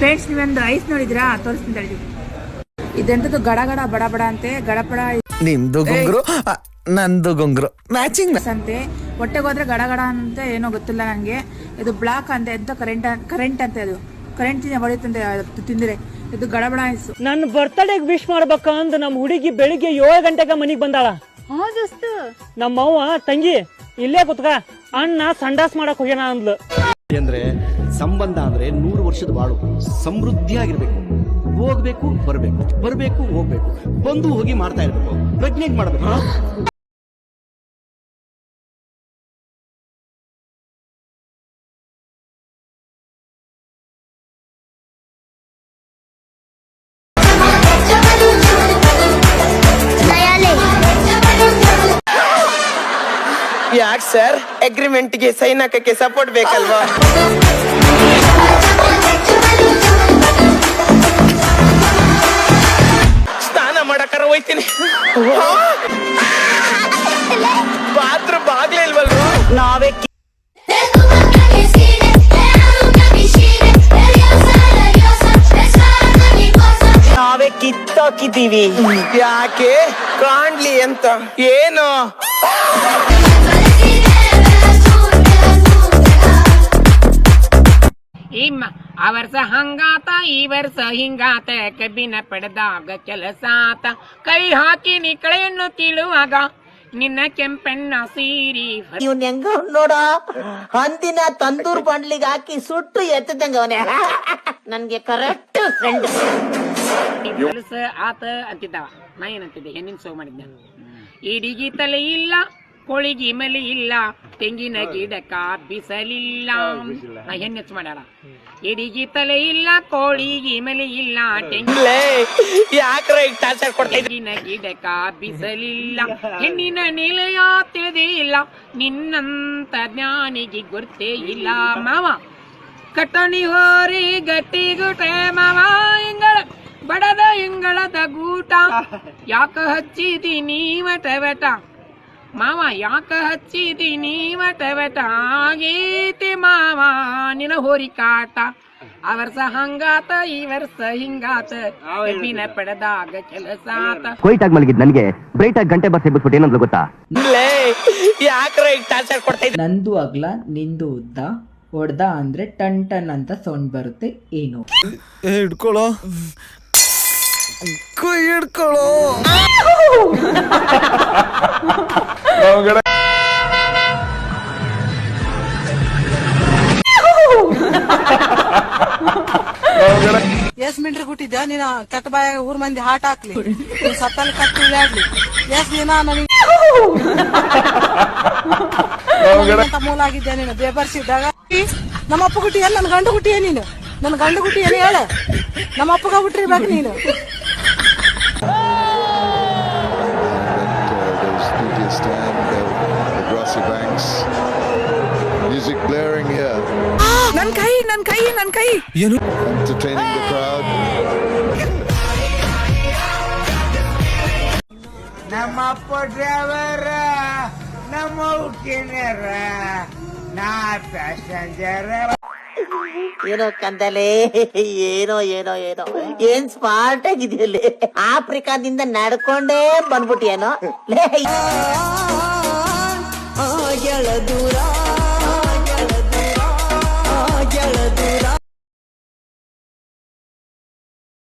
Friends ನೀವೊಂದು ice ನೋಡಿದ್ರಾ? ತೋರಿಸ್ತೀನಿ ತಡಿ. ಇದೆಂತದ್ದು ಗಡ ಗಡ ಬಡ ಬಡ ಅಂತೆ? ಗಡಪಡ ನಿಮ್ದು ಗುಂಗ್ರು ನಂದು ಗುಂಗ್ರು. ಮ್ಯಾಚಿಂಗ್ ಅಂತೆ. ಹೊಟ್ಟೆಗೆ ಹೋದ್ರೆ ಗಡ ಗಡ ಅಂತ ಏನೋ ಗೊತ್ತಿಲ್ಲ ನನಗೆ ಇದು ಬ್ಲಾಕ್ ಅಂತೆ ಎಂತ ಕರೆಂಟ್ ಕರೆಂಟ್ ಅಂತೆ ಅದು. ಕರೆಂಟ್ ಹೊಡೆಯುತ್ತಂತೆ ತಿಂದ್ರೆ ಇದು ಗಡಬಡ ಐಸು ನನ್ನ ಬರ್ತ್ಡೇಗ್ ವಿಶ್ ಮಾಡ್ಬೇಕಂದ್ ನಮ್ಮ ಹುಡುಗಿ ಬೆಳಿಗ್ಗೆ ಏಳು ಗಂಟೆಗೆ ಮನೆಗೆ ಬಂದಾಳ. ನಮ್ಮವ್ವ ತಂಗಿ ಇಲ್ಲೇ ಕುತ್ಕ ಅಣ್ಣ ಸಂಡಾಸ್ ಮಾಡಕ್ ಹೋಗ್ಯಾನ ಅಂದ್ಲು. ಅಂದ್ರೆ ಸಂಬಂಧ ಅಂದ್ರೆ ನೂರು ವರ್ಷದ ಬಾಳು. ಸಮೃದ್ಧಿಯಾಗಿರ್ಬೇಕು. ಹೋಗ್ಬೇಕು, ಬರ್ಬೇಕು. ಬರ್ಬೇಕು, ಹೋಗ್ಬೇಕು. ಬಂದು ಹೋಗಿ ಮಾಡ್ತಾ ಇರ್ಬೇಕು. ಪ್ರೆಗ್ನೆಂಟ್ ಮಾಡ್ಬೇಕು. ಯಾಕೆ ಸರ್? ಅಗ್ರಿಮೆಂಟ್ಗೆ ಸೈನ್ ಹಾಕಕ್ಕೆ ಸಪೋರ್ಟ್ ಬೇಕಲ್ವಾ? ಸ್ನಾನ ಮಾಡಕ್ಕಾರ ಹೋಯ್ತೀನಿ. ಬಾತ್ರೂಮ್ ಬಾಗ್ಲೇ ಇಲ್ವಲ್ವಾ? ನಾವೇ ನಾವೇ ಕಿತ್ತಾಕಿದ್ದೀವಿ. ಯಾಕೆ? ಕಾಣ್ಲಿ ಅಂತ. ಏನು? ಇಮ್ಮ ಆ ವರ್ಷ ಹಂಗಾತ ಈ ವರ್ಷ ಹಿಂಗಾತ ಕಬ್ಬಿನ ಪಡೆದಾಗ ಕೆಲಸಾತ. ಕೈ ಹಾಕಿ ನೀ ಕಳೆಯನ್ನು ಕೀಳುವಾಗ ನಿನ್ನ ಕೆಂಪಣ್ಣ ಸೀರಿ ಇವನ್ ಹೆಂಗ ನೋಡ? ಹಂದಿನ ತಂದೂರ್ ಬಂಡ್ಲಿಗೆ ಹಾಕಿ ಸುಟ್ಟು ಎತ್ತದಂಗ ಅವನೇ. ನನ್ಗೆ ಕರೆಕ್ಟ್ ಫ್ರೆಂಡ್ ಕೆಲಸ ಆತ ಅಂತಿದ್ದಾವ. ನಾ ಏನಂತಿದ್ದೆ ಹೆಣ್ಣಿನ ಸೋ ಮಾಡಿದ್ದೆ ಇಡಿಗಿ ತಲೆ ಇಲ್ಲ ಕೋಳಿಗಿ ಮಲಿ ಇಲ್ಲ ತೆಂಗಿನ ಗಿಡಕ್ಕ ಬಿಸಲಿಲ್ಲ ನಾ ಹೆಣ್ಣು ಹೆಚ್ಚು ಮಾಡ್ಯಾಳ ಇಡಿಗಿ ತಲೆ ಇಲ್ಲ ಕೋಳಿ ಮಲಿ ಇಲ್ಲ ತೆಂಗಿನ ಗಿಡಕ ಬಿಸಲಿಲ್ಲ ಹೆಣ್ಣಿನ ನಿಲಯ ತಿಳಿದಿಲ್ಲ ನಿನ್ನಂತ ಜ್ಞಾನಿಗೆ ಗೊತ್ತೇ ಇಲ್ಲ ಮಾವ. ಕಟ್ಟಣಿ ಹೋರಿ ಗಟ್ಟಿ ಗುಟೆ ಮಾವ. ಇಂಗಳ ಬಡದ ಇಂಗಳದ ಗೂಟ. ಯಾಕ ಹಚ್ಚಿದಿ ನೀವಟ ವಟ ಮಾವ ಯಾಕ ಹಚ್ಚಿದೀನಿ? ವಟ ವಟ ಆಗೈತಿ ಮಾವ ನಿನ ಹೋರಿ ಕಾಟ. ಅವರ್ಸ ಹಂಗಾತ ಈ ವರ್ಷ ಹಿಂಗಾತ. ಪಡೆದಾಗ ಕೆಲಸಾತ ಕ್ವೈಟ್ ಆಗಿ ಮಲಗಿದ್ ನನಗೆ. ಬ್ರೈಟ್ ಆಗಿ ಗಂಟೆ ಬರ್ಸಿ ಬಿಟ್ಬಿಟ್ಟು ಏನಂದ್ಲು ಗೊತ್ತಾ? ಲೇ ಯಾಕ್ರ ಈಗ ಟಾರ್ಚರ್ ಕೊಡ್ತಾ ಇದ್ರಿ ನಂದು ಅಗ್ಲ ನಿಂದು ಉದ್ದ ಹೊಡ್ದ ಅಂದ್ರೆ ಟನ್ ಟನ್ ಅಂತ ಸೌಂಡ್ ಬರುತ್ತೆ ಏನು? ಹಿಡ್ಕೊಳ್ಳೋ ಕೈ ಹಿಡ್ಕೊಳ್ಳೋ ಎಸ್ ಮಿಂಟ್ರಿ ಗುಟ್ಟಿದ್ದ ನೀನ ಕೆಟ್ಟ ಬಾಯಾಗ ಊರ್ ಮಂದಿ ಹಾಟ್ ಹಾಕ್ಲಿ. ಸತ್ತಲ್ಲಿ ಕಟ್ಟಿ ಇಳ್ಯಾಡ್ಲಿ. ಎಸ್ ದಿನ ನನಗೆ ಮೂಲ ಆಗಿದ್ದೆ ನೀನು? ಬೇಬರ್ಸಿದ್ದಾಗ? ನಮ್ಮ ಅಪ್ಪ ಗುಟ್ಟಿ ಏನ್ ನನ್ನ ಗಂಡು ಗುಟ್ಟಿ ಏನ್ ನೀನು? ನನ್ನ ಗಂಡು ಗುಟ್ಟಿ ಏನ್ ಹೇಳ. ನಮ್ಮ ಅಪ್ಪಗ ಬಿಟ್ಟಿರ್ಬೇಕು ನೀನು. Banks. Music blaring here, ನನ್ ಕೈ ನನ್ ಕೈ ನನ್ ಕೈ ಏನು entertaining the crowd. ನಮ್ಮಪ್ಪ ಡ್ರೈವರ್ ನಮ್ಮ ಉಕ್ಕಿನರ ನಾ ಪ್ಯಾಸೆಂಜರ್ ಏನೋ ಕಂದಲೆ ಏನೋ ಏನೋ ಏನೋ. ಏನ್ ಸ್ಮಾರ್ಟ್ ಆಗಿದೆಯಲ್ಲಿ. ಆಫ್ರಿಕಾದಿಂದ ನಡ್ಕೊಂಡೇ ಬಂದ್ಬಿಟ್ಟಿಯೇನೋ. el